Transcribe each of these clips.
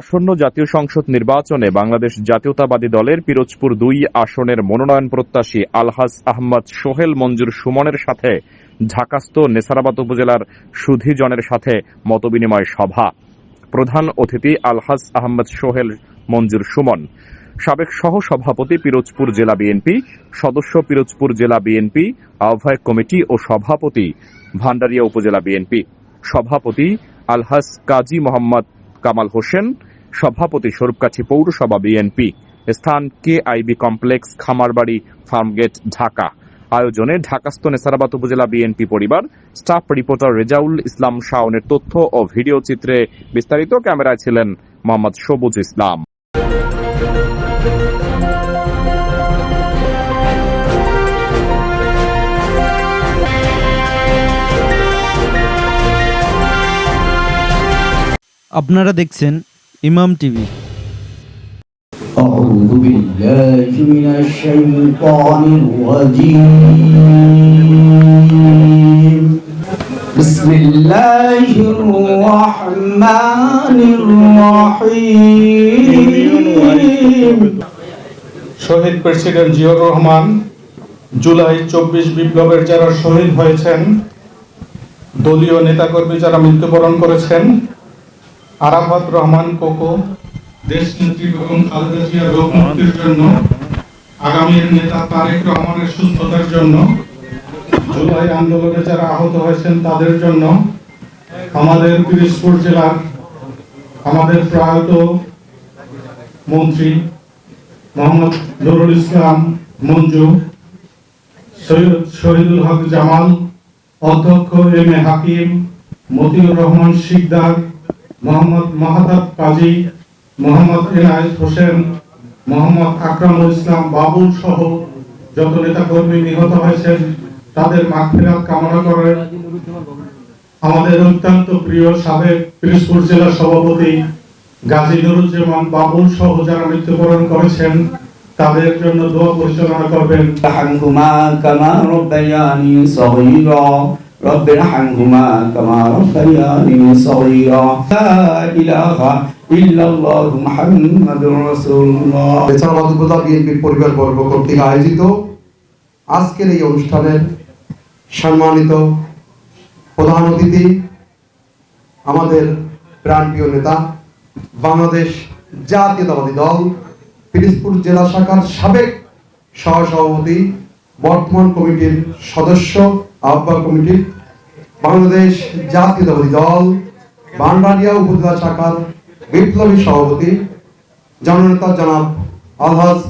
আসন্ন জাতীয় সংসদ নির্বাচনে বাংলাদেশ জাতীয়তাবাদী দলের পিরোজপুর দুই আসনের মনোনয়ন প্রত্যাশী আলহাজ আহমদ সোহেল মঞ্জুর সুমনের সাথে ঢাকাস্থ নেসারাবাদ উপজেলার সুধীজনের সাথে মতবিনিময় সভা। প্রধান অতিথি আলহাজ আহমদ সোহেল মঞ্জুর সুমন। সাবেক সহ সভাপতি পিরোজপুর জেলা বিএনপি, সদস্য পিরোজপুর জেলা বিএনপি, আহ্বায়ক কমিটি ও সভাপতি ভান্ডারিয়া উপজেলা বিএনপি। সভাপতি আলহাজ কাজী মোহাম্মদ কামাল হোসেন, সভাপতি স্বরূপকাছি পৌরসভা বিএনপি স্থান কে আইবি কমপ্লেক্স, খামারবাড়ি, ফার্মগেট, ঢাকা। আয়োজনে ঢাকাস্থ নেসারাবাদ উপজেলা বিএনপি পরিবার, স্টাফ রিপোর্টার রেজাউল ইসলাম শাওনের তথ্য ও ভিডিও চিত্রে বিস্তারিত ক্যামেরায় ছিলেন মোহাম্মদ সবুজ ইসলাম। আপনারা দেখছেন ইমাম টিভি أعوذ بالله من الشيطان الرجيم بسم الله الرحمن الرحيم শহীদ প্রেসিডেন্ট জিয়াউর রহমান জুলাই চব্বিশ বিপ্লবের যারা শহীদ হয়েছেন দলীয় নেতাকর্মী যারা মৃত্যুবরণ করেছেন আরাফাত রহমান কোকো দেশনেত্রী বেগম খালেদা জিয়ার রোগ মুক্তির জন্য, আগামীর নেতা তারেক রহমানের সুস্থতার জন্য, জুলাই আন্দোলনে যারা আহত হয়েছেন তাদের জন্য, আমাদের পিরিজপুর জেলার আমাদের প্রয়াত মন্ত্রী মোহাম্মদ নুরুল ইসলাম মঞ্জু, সৈয়দ শহীদুল হক জামাল, অধ্যক্ষ এম এ হাকিম, মতিউর রহমান শিকদার মোহাম্মদ মাহাতাব কাজী, মোহাম্মদ এনায়েত হোসেন, মোহাম্মদ আকরামুল ইসলাম বাবুল সহ যত নেতাকর্মী নিহত হয়েছেন, তাদের মাগফিরাত কামনা করে আমাদের অত্যন্ত প্রিয় সাবেক পিরিজপুর জেলা সভাপতি গাজী নুরুজ্জামান বাবুল সহ যারা মৃত্যুবরণ করেছেন, তাদের জন্য দোয়া পরিচালনা করবেন। ارحمهما كما ربياني صغيرا رب ارحمهما كما ربياني صغيرا لا إله إلا الله محمد رسول الله এছাড়া উপজেলা বিএনপির পরিবার বর্গ কর্তৃক আয়োজিত আজকের এই অনুষ্ঠানের সম্মানিত প্রধান অতিথি আমাদের প্রাণপ্রিয় নেতা বাংলাদেশ জাতীয়তাবাদী দল পিরিজপুর জেলা শাখার সাবেক সহসভাপতি বর্তমান কমিটির সদস্য আহ্বায়ক কমিটির বাংলাদেশ জাতীয়তাবাদী দল ভান্ডারিয়া উপজেলা শাখার বিপ্লবী সভাপতি, জননেতা জনাব আলহাজ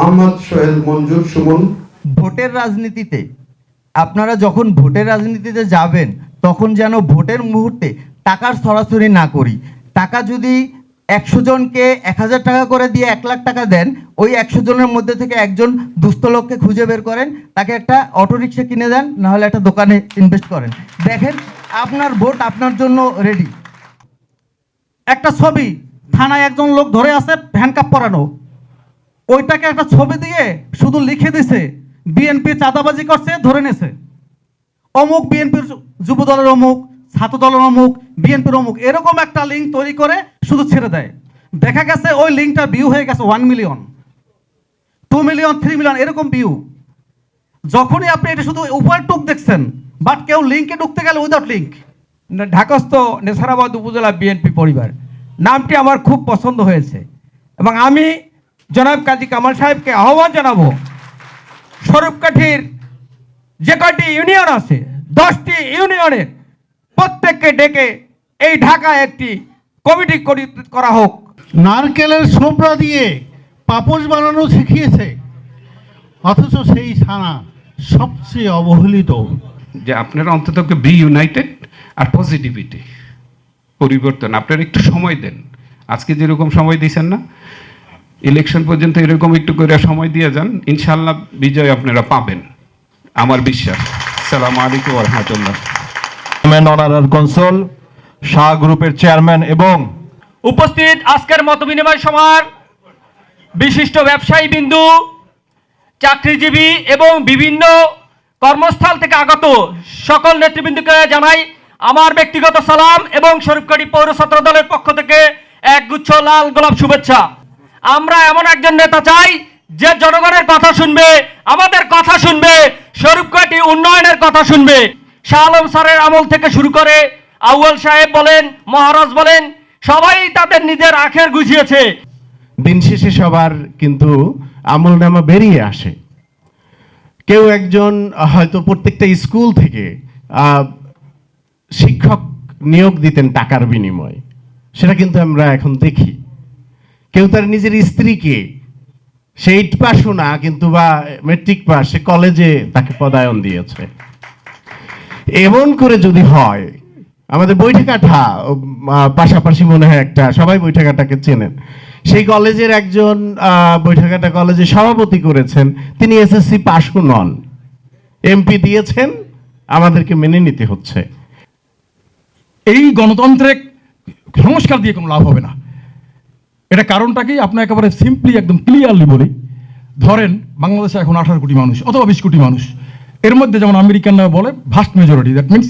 আহমদ সোহেল মঞ্জুর সুমন। ভোটের রাজনীতিতে, আপনারা যখন ভোটের রাজনীতিতে যাবেন, তখন যেন ভোটের মুহূর্তে টাকার সরাসরি না করি। টাকা যদি একশো জনকে এক হাজার টাকা করে দিয়ে এক লাখ টাকা দেন, ওই একশো জনের মধ্যে থেকে একজন দুস্থ লোককে খুঁজে বের করেন, তাকে একটা অটোরিকশা কিনে দেন, নাহলে একটা দোকানে ইনভেস্ট করেন। দেখেন, আপনার ভোট আপনার জন্য রেডি একটা ছবি, থানায় একজন লোক ধরে আছে হ্যান্ডকাপ পরানো। ওইটাকে একটা ছবি দিয়ে শুধু লিখে দিছে বিএনপি চাঁদাবাজি করছে, ধরে নেছে। অমুক বিএনপির যুব দলের অমুক ছাত্র দলের অমুক, বিএনপির অমুক, এরকম একটা লিঙ্ক তৈরি করে শুধু ছেড়ে দেয়। দেখা গেছে ওই লিঙ্কটা ভিউ হয়ে গেছে one million two million three million এরকম ভিউ যখনই আপনি এটা শুধু উপরের টুক দেখছেন বাট কেউ লিঙ্কে ঢুকতে গেলে উইদাউট লিঙ্ক ঢাকাস্থ নেসারাবাদ উপজেলা বিএনপি পরিবার, নামটি আমার খুব পছন্দ হয়েছে। এবং আমি জনাব কাজী কামাল সাহেবকে আহ্বান জানাব স্বরূপকাঠির যে কয়টি ইউনিয়ন আছে, দশটি ইউনিয়নের প্রত্যেককে ডেকে এই ঢাকায় একটি কমিটি করি- করা হোক। নারকেলের ছোবড়া দিয়ে পাপোশ বানানো শিখিয়েছে। অথচ সেই ছানা সবচেয়ে অবহেলিত। যে আপনারা অন্তত বি ইউনাইটেড আর পজিটিভিটি পরিবর্তন আপনারা একটু সময় দেন। আজকে যেরকম সময় দিয়েছেন না ইলেকশন পর্যন্ত এরকম একটু করে সময় দিয়ে যান ইনশাল্লাহ বিজয় আপনারা পাবেন। আমার বিশ্বাস। সালাম আলাইকুম রহমতুল্লাহ। চেয়ারম্যান অনারার কনসল, শাহ গ্রুপের চেয়ারম্যান এবং উপস্থিত আজকের মত বিনিময় সভার বিশিষ্ট ব্যবসায়ী বিন্দু, চাকরিজীবী এবং বিভিন্ন কর্মস্থল থেকে আগত সকল নেতৃবৃন্দকে জানাই আমার ব্যক্তিগত সালাম এবং স্বরূপকারী পৌর দলের পক্ষ থেকে একগুচ্ছ লাল গোলাপ শুভেচ্ছা। আমরা এমন একজন নেতা চাই যে জনগণের কথা শুনবে, আমাদের কথা শুনবে, স্বরূপকাঠি উন্নয়নের কথা শুনবে। শাহ আলম স্যারের আমল থেকে শুরু করে আউয়াল সাহেব বলেন, মহারাজ বলেন, সবাই তাদের নিজের আখের গুছিয়েছে। দিন শেষে সবার কিন্তু আমল নামা বেরিয়ে আসে। কেউ একজন হয়তো প্রত্যেকটা স্কুল থেকে শিক্ষক নিয়োগ দিতেন টাকার বিনিময়ে। সেটা কিন্তু আমরা এখন দেখি। কেউ তার নিজের স্ত্রীকে সে এইট পাসও না, কিন্তু বা মেট্রিক পাস সে কলেজে তাকে পদায়ন দিয়েছে। এমন করে যদি হয়, আমাদের বৈঠকাঠা পাশাপাশি মনে হয় একটা, সবাই বৈঠকাটাকে চেনেন। সেই কলেজের একজন বৈঠকাটা কলেজে সভাপতি করেছেন, তিনি এসএসসি পাশও নন। এমপি দিয়েছেন, আমাদেরকে মেনে নিতে হচ্ছে। এই গণতন্ত্রে সংস্কার দিয়ে কোনো লাভ হবে না। এটা কারণটা কি আপনার একেবারে সিম্পলি একদম ক্লিয়ারলি বলি। ধরেন, বাংলাদেশে এখন আঠারো কোটি মানুষ, অথবা বিশ কোটি মানুষ। এর মধ্যে যেমন আমেরিকানরা বলে ভাস্ট মেজরিটি দ্যাট মিনস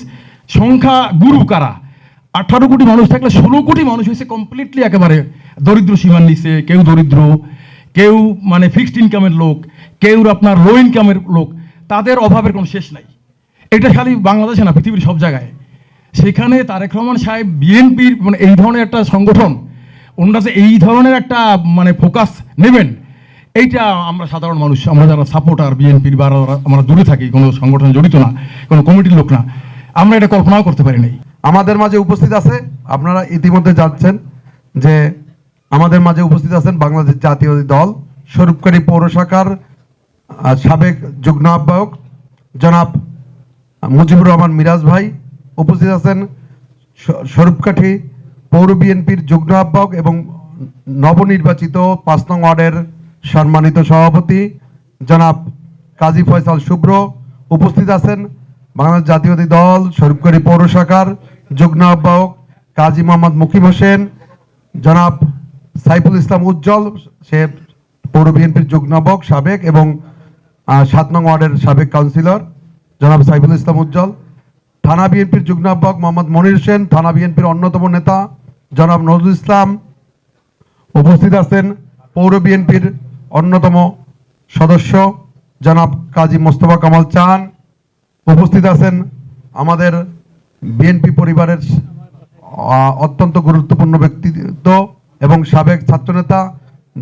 সংখ্যা গুরু কারা? আঠারো কোটি মানুষ থাকলে ষোলো কোটি মানুষ হয়েছে কমপ্লিটলি একেবারে দরিদ্র সীমার নিচে, কেউ দরিদ্র, কেউ মানে ফিক্সড ইনকামের লোক, কেউ আপনার লো ইনকামের লোক, তাদের অভাবের কোনো শেষ নাই। এটা খালি বাংলাদেশে না, পৃথিবীর সব জায়গায়। সেখানে তারেক রহমান সাহেব বিএনপির মানে এই ধরনের একটা সংগঠন, ওনারা যে এই ধরনের একটা মানে ফোকাস নেবেন এইটা আমরা সাধারণ মানুষ, আমরা যারা সাপোর্টার বিএনপির বা আমরা দূরে থাকি, কোনো সংগঠনে জড়িত না, কোনো কমিটির লোক না, আমরা এটা কল্পনাও করতে পারি নাই। আমাদের মাঝে উপস্থিত আছে, আপনারা ইতিমধ্যে যাচ্ছেন যে আমাদের মাঝে উপস্থিত আছেন বাংলাদেশ জাতীয় দল, স্বরূপকারী পৌর শাখার সাবেক যুগ্ম আহ্বায়ক জনাব মুজিবুর রহমান মিরাজ ভাই, উপস্থিত আছেন স্বরূপকাঠি পৌর বিএনপির যুগ্ম আহ্বায়ক এবং নবনির্বাচিত পাঁচ নং ওয়ার্ডের সম্মানিত সভাপতি জনাব কাজী ফয়সাল শুভ্র উপস্থিত আছেন বাংলাদেশ জাতীয়তাবাদী দল স্বরূপকারী পৌর শাখার যুগ্ম আহ্বায়ক কাজী মোহাম্মদ মুকিম হোসেন, জনাব সাইফুল ইসলাম উজ্জ্বল, সে পৌর বিএনপির যুগ্ম আহ্বায়ক, সাবেক এবং সাত নং ওয়ার্ডের সাবেক কাউন্সিলর, জনাব সাইফুল ইসলাম উজ্জ্বল। থানা বিএনপির যুগ্ম আহ্বায়ক মোহাম্মদ মনির হোসেন, থানা বিএনপির অন্যতম নেতা জনাব নজরুল ইসলাম উপস্থিত আছেন। পৌর বিএনপির অন্যতম সদস্য জনাব কাজী মোস্তফা কামাল চান। উপস্থিত আছেন আমাদের বিএনপি পরিবারের অত্যন্ত গুরুত্বপূর্ণ ব্যক্তিত্ব এবং সাবেক ছাত্রনেতা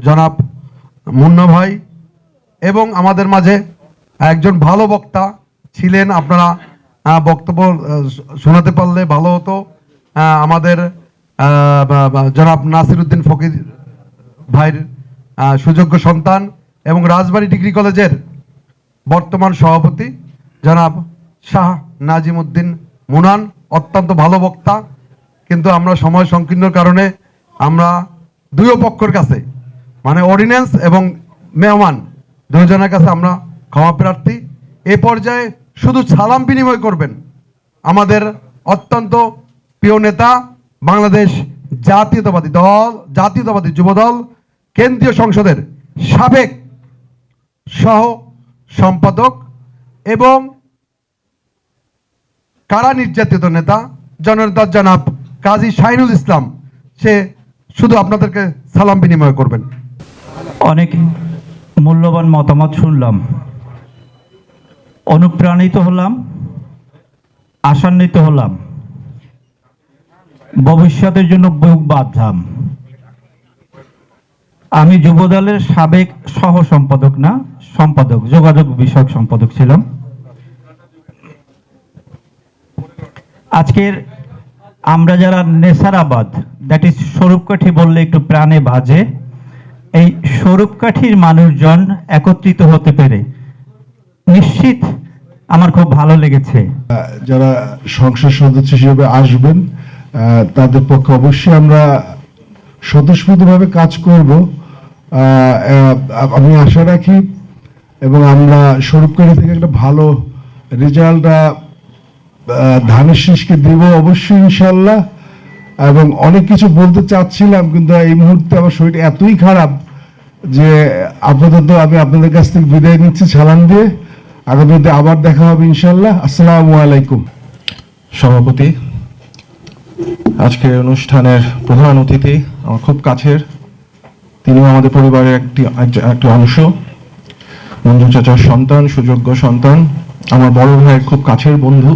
জনাব মুন্না ভাই এবং আমাদের মাঝে একজন ভালো বক্তা ছিলেন। আপনারা বক্তব্য শোনাতে পারলে ভালো হতো। আমাদের জনাব নাসির উদ্দিন ফকির ভাইয়ের সুযোগ্য সন্তান এবং রাজবাড়ী ডিগ্রি কলেজের বর্তমান সভাপতি জনাব শাহ নাজিম উদ্দিন মুনান, অত্যন্ত ভালো বক্তা। কিন্তু আমরা সময় সংকীর্ণর কারণে আমরা দুই পক্ষের কাছে মানে অর্ডিন্যান্স এবং মেহমান দুজনের কাছে আমরা ক্ষমা প্রার্থী। এ পর্যায়ে শুধু সালাম বিনিময় করবেন আমাদের অত্যন্ত প্রিয় নেতা বাংলাদেশ জাতীয়তাবাদী দল, জাতীয়তাবাদী যুবদল কেন্দ্রীয় সংসদের সাবেক সহ সম্পাদক এবং কারা নির্যাতিত নেতা? জননেতা জনাব কাজী শাহিনুল ইসলাম, সে শুধু আপনাদেরকে সালাম বিনিময় করবেন। অনেক মূল্যবান মতামত শুনলাম। অনুপ্রাণিত হলাম, আশান্বিত হলাম। ভবিষ্যতের জন্য বুক বাঁধলাম। আমি যুবদলের সাবেক সহ সম্পাদক না, সম্পাদক, যোগাযোগ বিষয়ক সম্পাদক ছিলাম। আজকের আমরা যারা নেসারাবাদ দ্যাট ইজ স্বরূপকাঠি বললে একটু প্রাণে বাজে, এই স্বরূপকাঠির মানুষজন একত্রিত হতে পেরে নিশ্চিত আমার খুব ভালো লেগেছে। যারা সংসদ সদস্য হিসেবে আসবেন তাদের পক্ষে অবশ্যই আমরা স্বতঃস্ফূর্তভাবে কাজ করব। আমি আশা রাখি এবং আমরা স্বরূপকারী থেকে একটা ভালো রেজাল্ট ধানের শীষকে দেব অবশ্যই ইনশাল্লাহ এবং অনেক কিছু বলতে চাচ্ছিলাম, কিন্তু এই মুহূর্তে আমার শরীর এতই খারাপ যে আপাতত আমি আপনাদের কাছ থেকে বিদায় নিচ্ছি সালাম দিয়ে। আগামীতে আবার দেখা হবে ইনশাল্লাহ আসসালামু আলাইকুম। সভাপতি, আজকের অনুষ্ঠানের প্রধান অতিথি আমার খুব কাছের। তিনিও আমাদের পরিবারের একটি একটি অংশ। মঞ্জু চাচার সন্তান, সুযোগ্য সন্তান। আমার বড় ভাইয়ের খুব কাছের বন্ধু,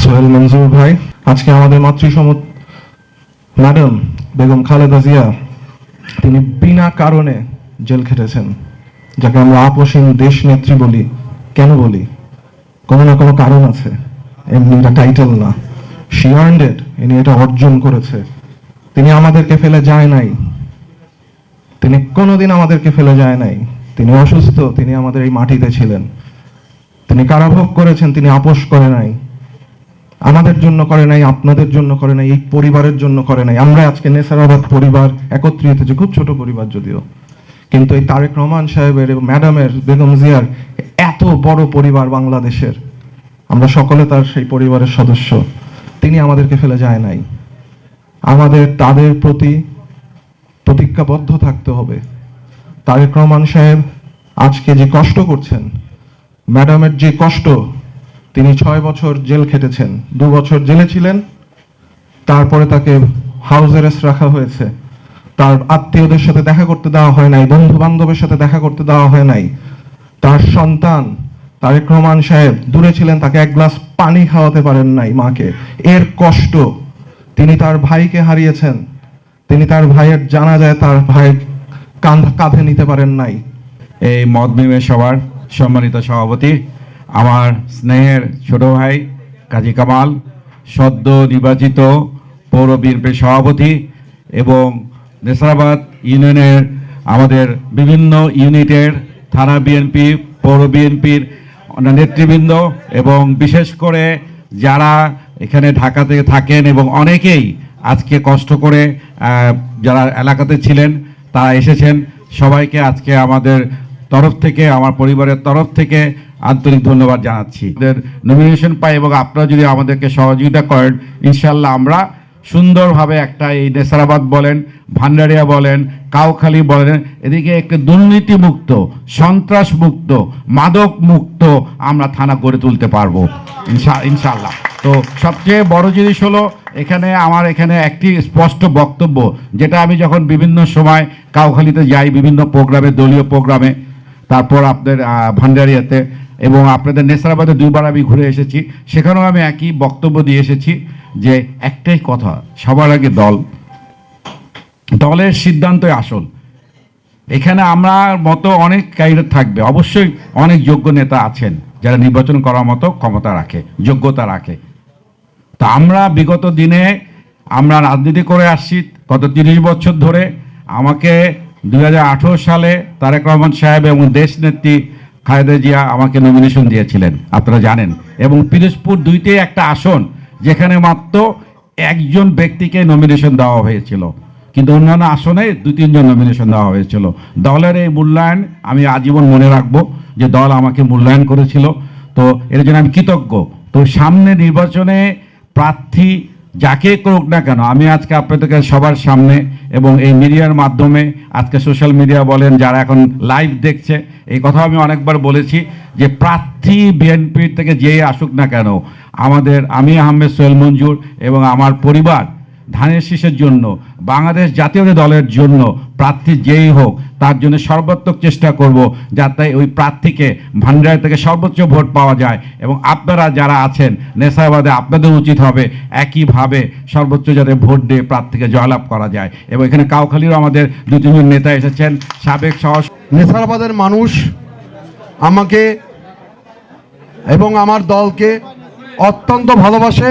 সোহেল মঞ্জুর ভাই। আজকে আমাদের মাতৃসম ম্যাডাম বেগম খালেদা জিয়া, তিনি বিনা কারণে জেল খেটেছেন, যাকে আমরা আপসীন দেশ নেত্রী বলি। কেন বলি? কোনো না কোনো কারণ আছে। এমনি এটা টাইটেল না। শি ইনি এটা অর্জন করেছে। তিনি আমাদেরকে ফেলে যায় নাই। তিনি কোনোদিন আমাদেরকে ফেলে যায় নাই। তিনি অসুস্থ, তিনি আমাদের এই মাটিতে ছিলেন। তিনি কারাভোগ করেছেন, তিনি আপোষ করে নাই। আমাদের জন্য করে নাই, আপনাদের জন্য করে নাই, এই পরিবারের জন্য করে নাই। আমরা আজকে নেসারাবাদ পরিবার একত্রিত হয়েছে, খুব ছোট পরিবার যদিও। কিন্তু এই তারেক রহমান সাহেবের ম্যাডামের বেগম জিয়ার এত বড় পরিবার বাংলাদেশের। আমরা সকলে তার সেই পরিবারের সদস্য। তিনি আমাদেরকে ফেলে যায় নাই। আমাদের তাদের প্রতি প্রতিজ্ঞাবদ্ধ থাকতে হবে। তারেক রহমান সাহেব আজকে যে কষ্ট করছেন, ম্যাডামের যে কষ্ট, তিনি ছয় বছর জেল খেটেছেন, দু বছর জেলে ছিলেন, তারপরে তাকে হাউস অ্যারেস্ট রাখা হয়েছে। তার আত্মীয়দের সাথে দেখা করতে দেওয়া হয় নাই বন্ধু বান্ধবের সাথে দেখা করতে দেওয়া হয় নাই। তার সন্তান তারেক রহমান সাহেব দূরে ছিলেন, তাকে এক গ্লাস পানি খাওয়াতে পারেন নাই মাকে। এর কষ্ট তিনি তার ভাইকে হারিয়েছেন। তিনি তার ভাইয়ের জানা যায় তার ভাই কাঁধ নিতে পারেন নাই। এই বিনিময় সভার সম্মানিত সভাপতি, আমার স্নেহের ছোট ভাই কাজী কামাল, সদ্য নির্বাচিত পৌর বিএনপির সভাপতি এবং নেসারাবাদ ইউনিয়নের আমাদের বিভিন্ন ইউনিটের থানা বিএনপি, পৌর বিএনপির নেতৃবৃন্দ এবং বিশেষ করে যারা এখানে ঢাকাতে থাকেন এবং অনেকেই আজকে কষ্ট করে যারা এলাকাতে ছিলেন, তারা এসেছেন। সবাইকে আজকে আমাদের তরফ থেকে, আমার পরিবারের তরফ থেকে আন্তরিক ধন্যবাদ জানাচ্ছি। আমাদের নমিনেশন পাই এবং আপনারা যদি আমাদেরকে সহযোগিতা করেন, ইনশাল্লাহ আমরা সুন্দরভাবে একটা এই নেসারাবাদ বলেন, ভান্ডারিয়া বলেন, কাউখালী বলেন, এদিকে একটা দুর্নীতিমুক্ত সন্ত্রাস মুক্ত মাদক মুক্ত আমরা থানা গড়ে তুলতে পারব, ইনশা- ইনশাল্লাহ তো সবচেয়ে বড় জিনিস হলো, এখানে আমার এখানে একটি স্পষ্ট বক্তব্য, যেটা আমি যখন বিভিন্ন সময় কাউখালীতে যাই বিভিন্ন প্রোগ্রামে, দলীয় প্রোগ্রামে, তারপর আপনাদের ভান্ডারিয়াতে এবং আপনাদের নেসারাবাদে দুইবার আমি ঘুরে এসেছি। সেখানেও আমি একই বক্তব্য দিয়ে এসেছি যে একটাই কথা, সবার আগে দল। দলের সিদ্ধান্তই আসল। এখানে আমার মতো অনেক ক্যারিয়ার থাকবে। অবশ্যই অনেক যোগ্য নেতা আছেন যারা নির্বাচন করার মতো ক্ষমতা রাখে, যোগ্যতা রাখে। তা আমরা বিগত দিনে আমরা রাজনীতি করে আসছি গত তিরিশ বছর ধরে। আমাকে দু হাজার আঠেরো সালে তারেক রহমান সাহেব এবং দেশ নেত্রী খালেদা জিয়া আমাকে নমিনেশন দিয়েছিলেন, আপনারা জানেন। এবং পিরোজপুর দুইটাই একটা আসন, যেখানে মাত্র একজন ব্যক্তিকে নমিনেশন দেওয়া হয়েছিল। কিন্তু অন্যান্য আসনে দু তিনজন নমিনেশন দেওয়া হয়েছিল। দলের এই মূল্যায়ন আমি আজীবন মনে রাখব যে দল আমাকে মূল্যায়ন করেছিল। তো এর জন্য আমি কৃতজ্ঞ। তো সামনে নির্বাচনে প্রার্থী যাকে করুক না কেন, আমি আজকে আপনাদেরকে সবার সামনে এবং এই মিডিয়ার মাধ্যমে আজকে সোশ্যাল মিডিয়া বলেন, যারা এখন লাইভ দেখছে, এই কথা আমি অনেকবার বলেছি যে প্রার্থী বিএনপির থেকে যেই আসুক না কেন, আমাদের আমি আহমেদ সোহেল মঞ্জুর এবং আমার পরিবার ধানের শীষের জন্য, বাংলাদেশ জাতীয় দলের জন্য প্রার্থী যেই হোক, তার জন্য সর্বাত্মক চেষ্টা করব যাতে ওই প্রার্থীকে ভান্ডার থেকে সর্বোচ্চ ভোট পাওয়া যায়। এবং আপনারা যারা আছেন, নেশাবাদে আপনাদের উচিত হবে একইভাবে সর্বোচ্চ যাতে ভোট দিয়ে প্রার্থীকে জয়লাভ করা যায়। এবং এখানে কাউখালীরও আমাদের দু, তিনজন নেতা এসেছেন, সাবেক সহ নেসারাবাদের মানুষ আমাকে এবং আমার দলকে অত্যন্ত ভালোবাসে।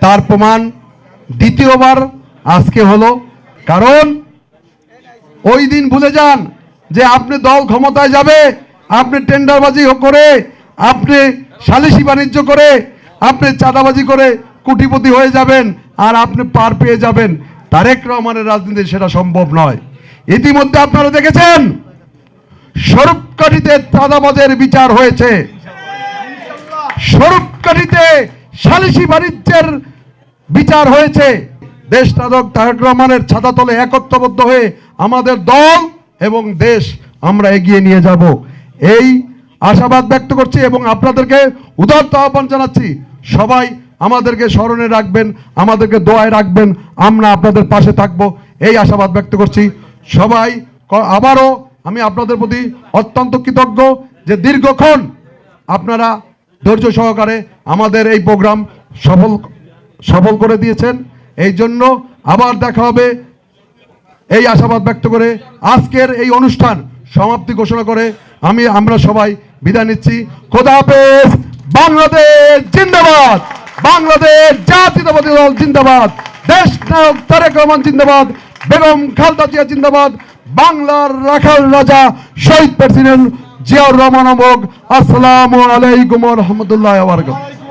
তার প্রমাণ দ্বিতীয়বার আজকে হলো। কারণ ওই দিন ভুলে যান যে আপনি দল ক্ষমতায় যাবে, আপনি টেন্ডারবাজি করে, আপনি সালিসি বাণিজ্য করে, আপনি চাঁদাবাজি করে কোটিপতি হয়ে যাবেন আর আপনি পার পেয়ে যাবেন। তারেক রহমানের রাজনীতি সেটা সম্ভব নয়। ইতিমধ্যে আপনারা দেখেছেন, স্বরূপকাঠিতে চাঁদাবাজের বিচার হয়েছে। স্বরূপকাঠিতে সালিসি বাণিজ্যের বিচার হয়েছে। দেশ নায়ক তারেক রহমানের ছাতা তলে একত্রবদ্ধ হয়ে আমাদের দল এবং দেশ আমরা এগিয়ে নিয়ে যাব। এই আশাবাদ ব্যক্ত করছি এবং আপনাদেরকে উদারত আহ্বান জানাচ্ছি। সবাই আমাদেরকে স্মরণে রাখবেন, আমাদেরকে দোয়ায় রাখবেন, আমরা আপনাদের পাশে থাকব। এই আশাবাদ ব্যক্ত করছি। সবাই আবারও আমি আপনাদের প্রতি অত্যন্ত কৃতজ্ঞ যে দীর্ঘক্ষণ আপনারা ধৈর্য সহকারে আমাদের এই প্রোগ্রাম সফল সফল করে দিয়েছেন। এই জন্য আবার দেখা হবে। এই আশাবাদ ব্যক্ত করে আজকের এই অনুষ্ঠান সমাপ্তি ঘোষণা করে আমি, আমরা সবাই বিদায় নিচ্ছি। খোদা হাফেজ, বাংলাদেশ জিন্দাবাদ। বাংলাদেশ জাতীয়তাবাদী দল জিন্দাবাদ। দেশ নায়ক তারেক রহমান জিন্দাবাদ। বেগম খালদা জিয়া জিন্দাবাদ। বাংলার রাখাল রাজা শহীদ প্রেসিডেন্ট জিয়াউর রহমান আসসালামু আলাইকুম রহমতুল্লাহ